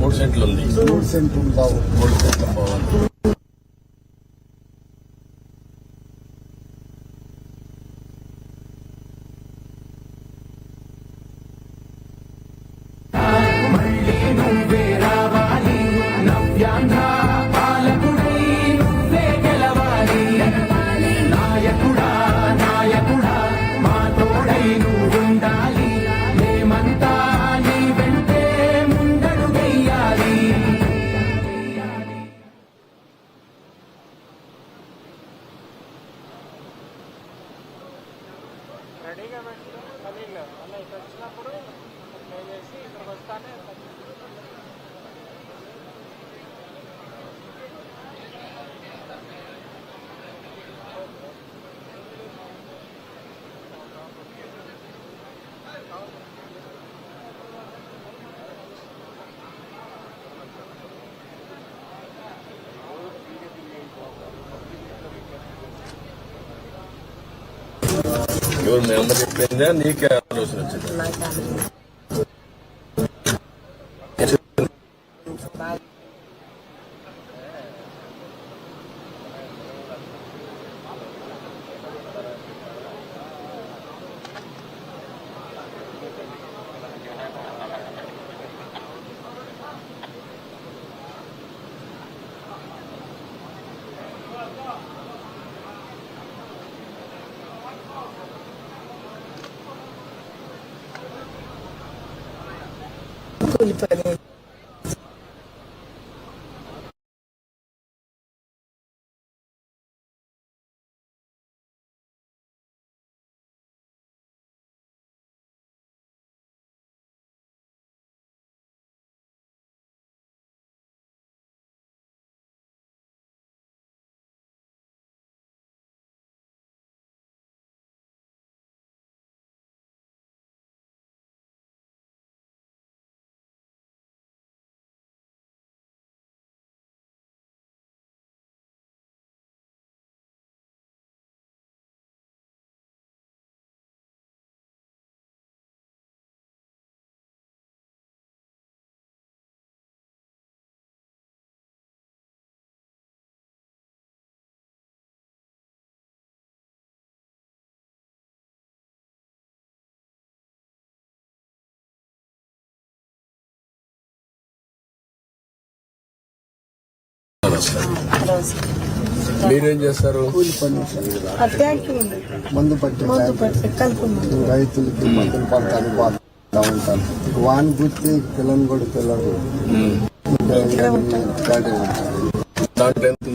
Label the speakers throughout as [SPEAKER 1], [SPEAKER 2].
[SPEAKER 1] మూడు సెంట్లు ఉంది
[SPEAKER 2] మూడు సెంట్లు బాబు
[SPEAKER 1] మూడు సెంట్లు పోవాలి ఎవరు మీ అమ్మ చెప్పిందా నీకే ఆలోచన వచ్చింది
[SPEAKER 3] కూలి పని
[SPEAKER 1] మీరేం చేస్తారు?
[SPEAKER 2] మందు పట్టి రైతులకి మందులు పడతాను బాగా ఉంటాను వాని గుర్తి పిల్లని కూడా పిల్లలు
[SPEAKER 1] దాంట్లో ఎంత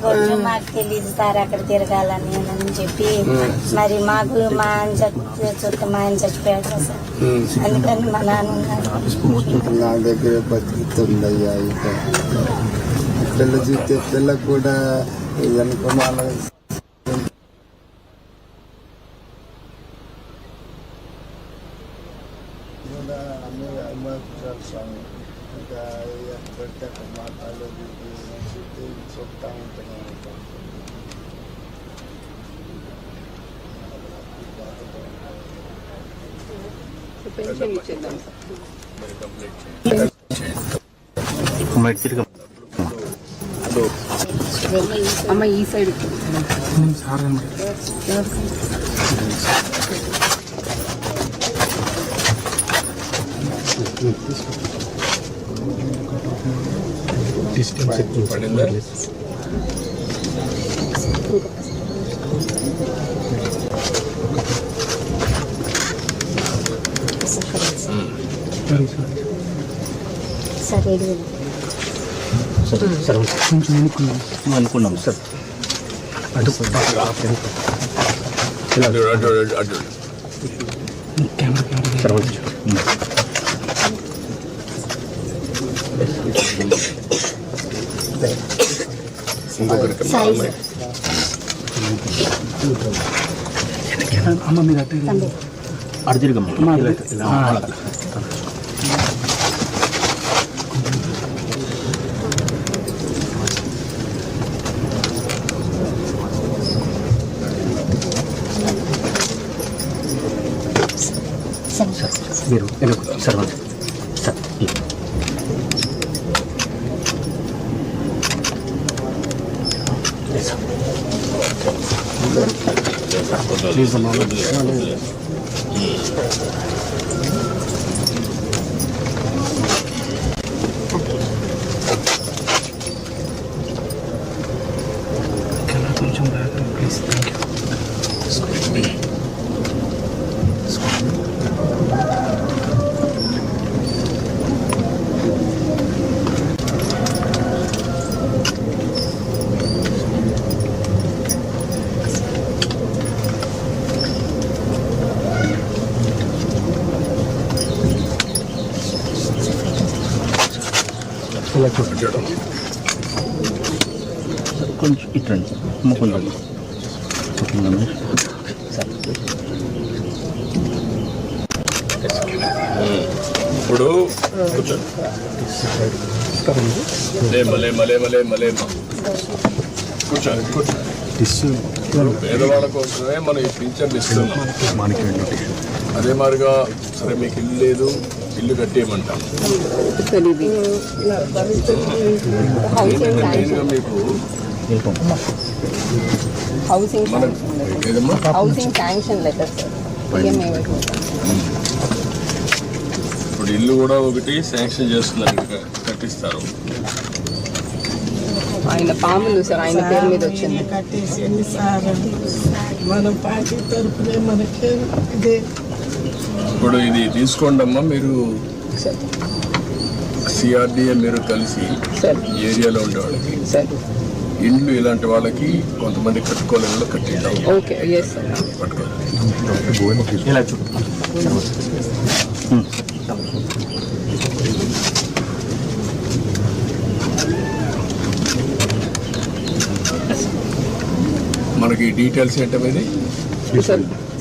[SPEAKER 1] కొంచెం
[SPEAKER 3] మాకు తెలియదు సార్ అక్కడ తిరగాలని అని చెప్పి మరి మాకు మా ఆయన చచ్చి చుట్టూ మా ఆయన చచ్చిపోయాడు సార్. అందుకని మా నాన్న ఉన్నారు
[SPEAKER 2] నా దగ్గర బతుకుతుందయ్యా ఇక. పిల్ల చూస్తే పిల్ల కూడా వెనుకమాల కూడా అన్ని అమ్మేస్తారు స్వామి ఇంకా అక్కడ మాట్లాడేది చెప్తా ఉంటాను
[SPEAKER 4] పెన్షన్ ఇచ్చేద్దాం సార్
[SPEAKER 5] మరి కంప్లీట్ చేయండి
[SPEAKER 4] అమ్మ ఈ సైడ్.
[SPEAKER 5] పడిందా
[SPEAKER 3] సార్ ఏడు వేలు.
[SPEAKER 6] అనుకున్నాం సార్
[SPEAKER 5] అటు అటు అటు అటు
[SPEAKER 6] సర్వంచ్
[SPEAKER 5] ఇంకొకరికి
[SPEAKER 3] సాయి
[SPEAKER 6] అమ్మ మీరు అటు
[SPEAKER 3] తండ్రి
[SPEAKER 6] అటు తిరగమ్మ ఇలా, ఇలా, అలా.
[SPEAKER 3] సరే
[SPEAKER 6] మీరు వెనక Cheese
[SPEAKER 5] on it.
[SPEAKER 6] కొంచెం ఇట్రండి
[SPEAKER 5] ఇప్పుడు లేమ్మ లేమ్మ కూర్చోండి కూర్చోండి పేదవాళ్ళ కోసమే మనం ఈ పింఛన్ ఇస్తున్నాం. అదే మాదిరిగా సరే మీకు ఇల్లు లేదు ఇల్లు కట్టేయమంటాం.
[SPEAKER 4] తెలియదు హౌసింగ్
[SPEAKER 5] మెయిన్గా మీకు
[SPEAKER 4] హౌసింగ్
[SPEAKER 5] మన ఏదమ్మా?
[SPEAKER 4] Housing sanction letter sir EMI
[SPEAKER 5] ఇప్పుడు ఇల్లు కూడా ఒకటి శాంక్షన్ చేస్తున్నారు ఇంకా కట్టిస్తారు.
[SPEAKER 4] ఆయన పాములు సార్ ఆయన పేరు మీద వచ్చింది.
[SPEAKER 7] కట్టేసి ఎన్నిసార్లు మనం పార్టీ తరపునే మనకి ఇదే.
[SPEAKER 5] ఇప్పుడు ఇది తీసుకోండి అమ్మా మీరు
[SPEAKER 4] సార్.
[SPEAKER 5] సిఆర్డిఏ మీరు కలిసి ఏరియాలో ఉండే వాళ్ళకి
[SPEAKER 4] సార్.
[SPEAKER 5] ఇండ్లు ఇలాంటి వాళ్ళకి కొంతమంది కట్టుకోలేని వాళ్ళు కట్టిద్దాం. మనకి డీటెయిల్స్ ఏంటనేది
[SPEAKER 4] sir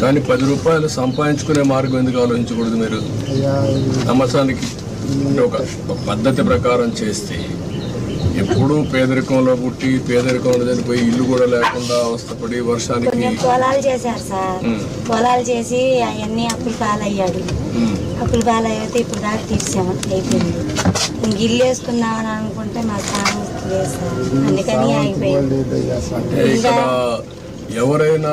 [SPEAKER 5] కానీ పది రూపాయలు సంపాదించుకునే మార్గం ఎందుకు ఆలోచించకూడదు మీరు? సంవత్సరానికి ఒక పద్ధతి ప్రకారం చేస్తే ఎప్పుడూ పేదరికంలో పుట్టి పేదరికంలో చనిపోయి ఇల్లు కూడా లేకుండా అవస్థపడి వర్షానికి
[SPEAKER 3] పొలాలు చేశారు సార్. పొలాలు చేసి అవన్నీ అప్పులు పాలయ్యాడు. అప్పులు పాలైతే ఇప్పుడు దాకా తీర్చాము అయిపోయింది. ఇంక ఇల్లు వేసుకుందామని అనుకుంటే మా సాంగ్ సార్. అందుకని ఆగిపోయింది
[SPEAKER 5] ఎవరైనా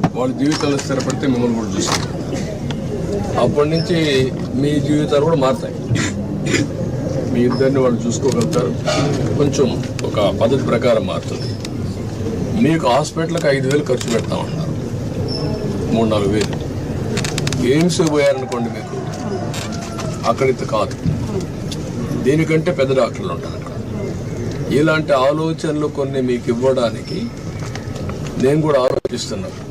[SPEAKER 5] వాళ్ళ జీవితాలు స్థిరపడితే మిమ్మల్ని కూడా చూసుకుంటారు అప్పటి నుంచి మీ జీవితాలు కూడా మారుతాయి. మీ ఇద్దరిని వాళ్ళు చూసుకోగలుగుతారు. కొంచెం ఒక పద్ధతి ప్రకారం మారుతుంది. మీకు హాస్పిటల్కి ఐదు వేలు ఖర్చు పెడతామన్నారు మూడు నాలుగు వేలు. ఎయిమ్స్ పోయారనుకోండి మీకు. అక్కడ ఇంత కాదు. దీనికంటే పెద్ద డాక్టర్లు ఉంటారు అక్కడ. ఇలాంటి ఆలోచనలు కొన్ని మీకు ఇవ్వడానికి నేను కూడా ఆలోచిస్తున్నాను.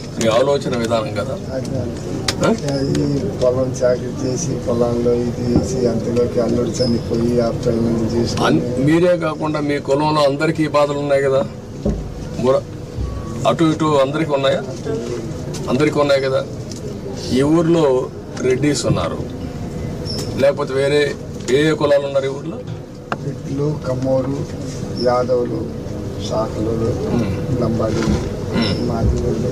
[SPEAKER 5] మీ ఆలోచన విధానం కదా?
[SPEAKER 2] పొలం చాకరీ చేసి పొలంలో ఇది చేసి అంతలోకి అల్లుడు చనిపోయి ఆ పిల్లల్ని చేసి.
[SPEAKER 5] మీరే కాకుండా మీ కులంలో అందరికీ ఈ బాధలు ఉన్నాయి కదా? అటు ఇటు అందరికీ ఉన్నాయా? అందరికీ ఉన్నాయి కదా? ఈ ఊర్లో రెడ్డిస్ ఉన్నారు. లేకపోతే వేరే ఏ ఏ కులాలు ఉన్నారు ఈ ఊర్లో?
[SPEAKER 2] ఇట్లు కమ్మోరు యాదవులు శాఖలు లంబాడి మాదిగోళ్ళు.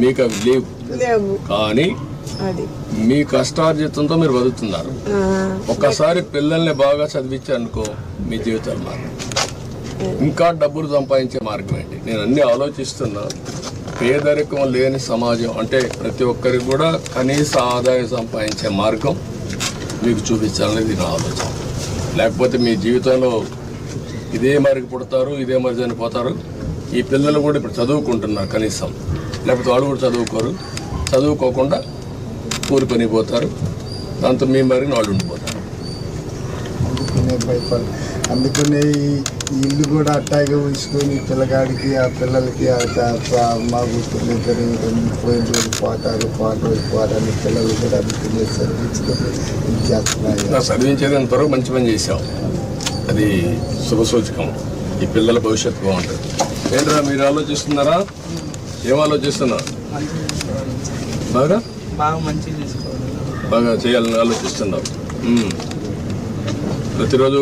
[SPEAKER 5] మీకు అవి లేవు. కానీ మీ కష్టార్జితంతో మీరు బతుకుతున్నారు. ఒక్కసారి పిల్లల్ని బాగా చదివించారనుకో మీ జీవితాలు మారు ఇంకా డబ్బులు సంపాదించే మార్గం ఏంటి? నేను అన్ని ఆలోచిస్తున్నా. పేదరికం లేని సమాజం అంటే ప్రతి ఒక్కరికి కూడా కనీస ఆదాయం సంపాదించే మార్గం మీకు చూపించాలనేది నా ఆలోచన లేకపోతే మీ జీవితంలో ఇదే మరికి పుడతారు ఇదే మరి చనిపోతారు. ఈ పిల్లలు కూడా ఇప్పుడు చదువుకుంటున్నారు కనీసం. లేకపోతే వాళ్ళు కూడా చదువుకోరు. చదువుకోకుండా కూలి పని పోతారు. దాంతో మీ మరిని వాళ్ళు ఉండిపోతారు.
[SPEAKER 2] అందుకనే ఈ ఇల్లు కూడా అట్టాగే ఉంచుకొని పిల్లగాడికి ఆ పిల్లలకి మా గుర్తులు ఇద్దరు పోయిన రోజు పోతారు. పోతారని పిల్లలు కూడా అందుకనే చదివించుకొని ఇది చేస్తున్నాయి.
[SPEAKER 5] నా చదివించేది అంతవరకు మంచి పని చేశాం. అది శుభసూచకం ఈ పిల్లల భవిష్యత్తు బాగుంటుంది. ఏంట్రా మీరు ఆలోచిస్తున్నారా? ఏం ఆలోచిస్తున్నారు? బాగా
[SPEAKER 8] బాగా
[SPEAKER 5] చేయాలని ఆలోచిస్తున్నావు. ప్రతిరోజు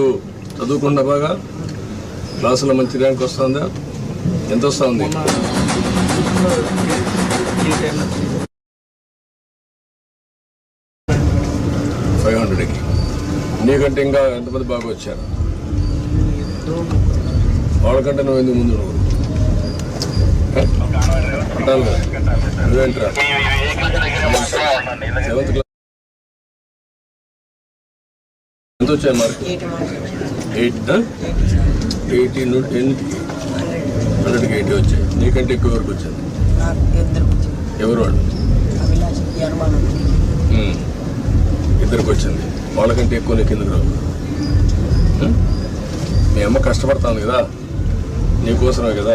[SPEAKER 5] చదువుకుండా బాగా? క్లాసులో మంచి ర్యాంక్ వస్తుందా? ఎంత వస్తుంది? ఫైవ్ హండ్రెడ్కి. నీకంటే ఇంకా ఎంతమంది బాగా వచ్చారు? వాళ్ళకంటే నువ్వు ఎందుకు ముందు నువ్వేంట్రా సెవెంత్ క్లాస్ ఎంత వచ్చాయి మార్క్ ఎయిట్ ఎయిటీ ఎన్నికి హండ్రెడ్కి ఎయిటీ వచ్చాయి నీకంటే ఎక్కువ వరకు వచ్చింది ఎవరు వాళ్ళు ఇద్దరికి వచ్చింది వాళ్ళకంటే ఎక్కువ నీకు ఎందుకు రావు మీ అమ్మ కష్టపడతాను కదా నీకోసమే కదా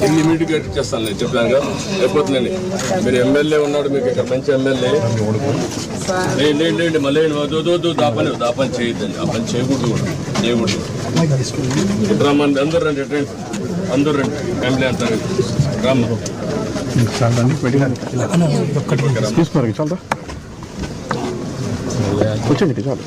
[SPEAKER 5] ఇన్ని మీటింగ్ కట్టించేస్తాను నేను చెప్పాను కదా నేను మీరు ఎమ్మెల్యే ఉన్నాడు మీకు ఇక్కడ మంచి ఎమ్మెల్యే లేండి లేండి మళ్ళీ వద్దు దాపని దాపని చేయొద్దండి ఆ పని చేయకూడదు కూడా చేయకూడదు రమ్మని అందరూ రండి ఎటు రండి. అందరూ రండి ఫ్యామిలీ అంతా. రమ్మ
[SPEAKER 6] తీసుకోరు చాలా కూర్చోండి చాలు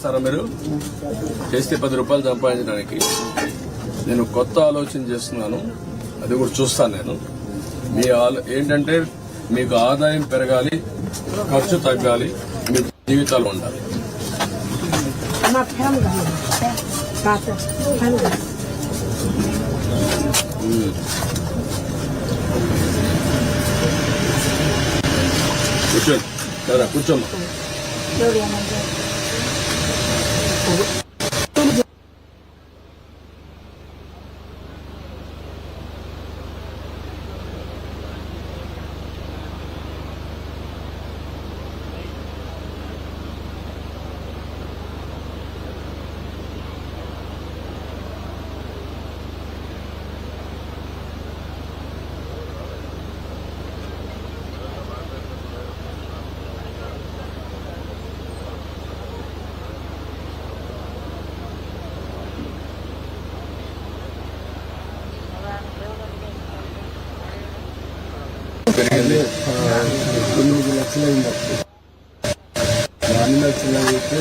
[SPEAKER 5] చేస్తారా మీరు? చేస్తే పది రూపాయలు సంపాదించడానికి. నేను కొత్త ఆలోచన చేస్తున్నాను. అది కూడా చూస్తాను నేను. మీ ఆలో ఏంటంటే మీకు ఆదాయం పెరగాలి ఖర్చు తగ్గాలి మీ జీవితాలు ఉండాలి. కూర్చోండి. కదా కూర్చోమ్మా. പോകും పెరిగింది.
[SPEAKER 2] తొమ్మిది లక్షలు అయింది అప్పుడు. అన్ని లక్షలు అయితే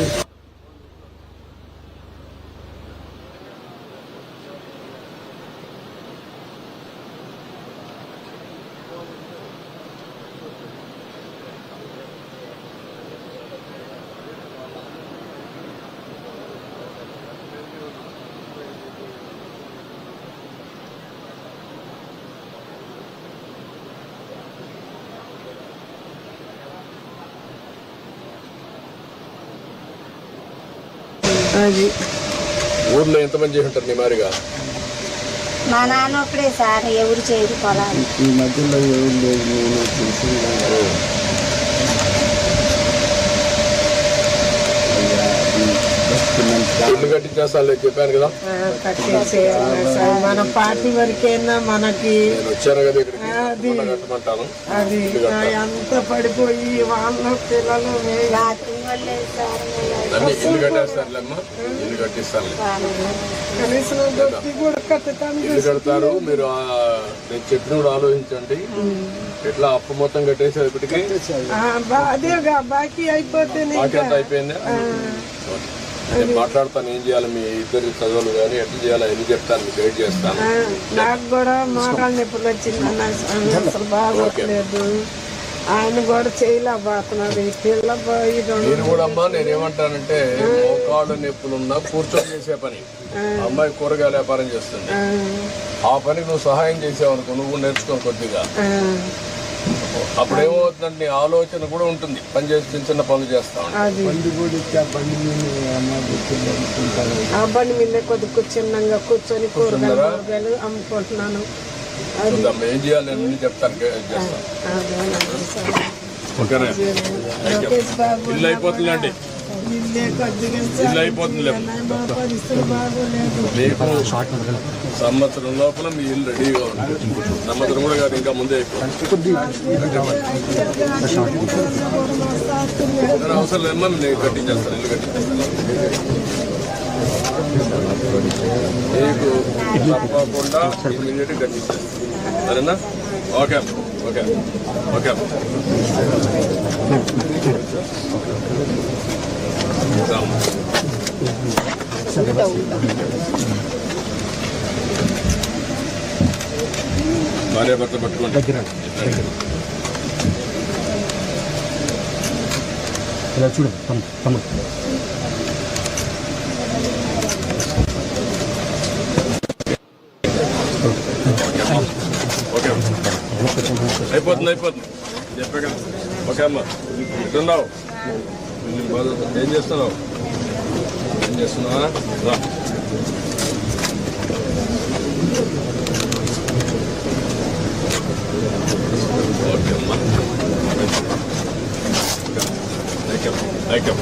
[SPEAKER 7] అది.
[SPEAKER 5] ఊర్లో ఎంతమంది చేసి ఉంటారు
[SPEAKER 3] మా నాన్న ఒకడే సార్ ఎవరు చేయరు పొలాలు.
[SPEAKER 2] ఈ మధ్యలో ఎవరు లేదు. నేను
[SPEAKER 5] ఇల్లు చెప్పాను కదా.
[SPEAKER 7] కట్టేసేయాలి సార్. మన పార్టీ వరకైనా మనకి?
[SPEAKER 5] నేను వచ్చాను కదా ఇక్కడికి.
[SPEAKER 7] అది.
[SPEAKER 5] కట్టమంటాను.
[SPEAKER 7] అది. అంత పడిపోయి వాళ్ళ పిల్లలు మే-
[SPEAKER 3] రాత్రి వాళ్ళే సార్
[SPEAKER 5] అన్ని ఇల్లు కట్టిస్తాను కడతారు. మీరు నేను చెప్పిన కూడా ఆలోచించండి. ఎట్లా అప్పు మొత్తం కట్టేసేది ఇప్పటికి
[SPEAKER 7] బాకీ
[SPEAKER 5] అయిపోయిందా. నేను మాట్లాడతాను ఏం చేయాలి మీ ఇద్దరు చదువులు కానీ ఎట్లా చేయాలి ఎన్ని చెప్తాను మీకు గైడ్ చేస్తాను.
[SPEAKER 7] నాకు కూడా మోకాళ్ళ నొప్పులు వచ్చిందన్న అసలు బాగోట్లేదు. ఆయన కూడా చేయలేకపోతున్నాడు ఈ పిల్ల పోయి రెండు
[SPEAKER 5] నేను కూడా అమ్మా నేను ఏమంటానంటే మోకాళ్ళు నొప్పులున్నా కూర్చొని చేసే పని. అమ్మాయి కూరగాయల వ్యాపారం చేస్తుంది.
[SPEAKER 7] ఆ,
[SPEAKER 5] పనికి నువ్వు సహాయం చేసావు అనుకో నువ్వు నేర్చుకొని కొద్దిగా.
[SPEAKER 7] ఆ,
[SPEAKER 5] అప్పుడు ఏమవుతుందంటే నీ ఆలోచన కూడా ఉంటుంది. పని చేసి చిన్న చిన్న పనులు చేస్తా ఉంటా.
[SPEAKER 7] అది.
[SPEAKER 2] బండి కూడా ఇచ్చి ఆ బండి మీద కూర్చొని అనుకుంటారు
[SPEAKER 7] ఆ బండి మీద కొద్ది కూర్చున్నాగా కూర్చొని కూరగాయలు కూరగాయలు అమ్ముకుంటున్నాను.
[SPEAKER 5] చూద్దాం. ఏం చేయాలి అన్ని చెప్తాను చేస్తాం.
[SPEAKER 7] అదేనండి సార్.
[SPEAKER 5] ఓకేనా? ఇల్లు అయిపోతుందండి
[SPEAKER 7] ఇల్లే బాగోలేదు.
[SPEAKER 5] మీకు సంవత్సరం లోపల మీ ఇల్లు రెడీగా ఉంది. సంవత్సరం కూడా కాదు ఇంకా ముందే అయిపోతుంది అవసరం లేదమ్మా నేను కట్టించేస్తాను ఇల్లు కట్టించేస్తాను. మీకు తప్పకుండా ఇమీడియట్ కట్టించేస్తాను సరేనా? ఓకే ఓకే ఓకే భార్య భర్త పట్టుకోండి.
[SPEAKER 6] ఇలా చూడండి. తమ్ముడు తమ్ముడు
[SPEAKER 5] ఓకే అమ్మ. అయిపోతుంది అయిపోతుంది చెప్పే ఓకే అమ్మ ఎట్టున్నావు ఏం చేస్తున్నావు ఏం చేస్తున్నావా రా ఓకే ఐకమ్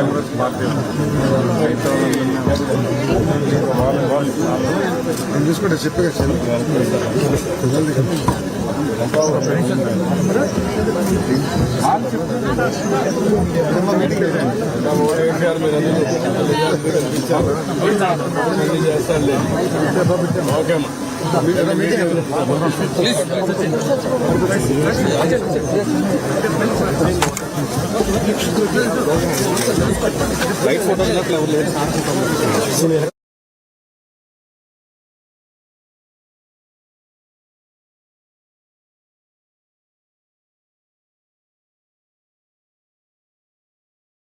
[SPEAKER 5] యూ పార్టీ వాళ్ళు
[SPEAKER 2] చూసుకుంటే చెప్పగా
[SPEAKER 5] ఓకే అమ్మా
[SPEAKER 6] లైట్ ఫోటో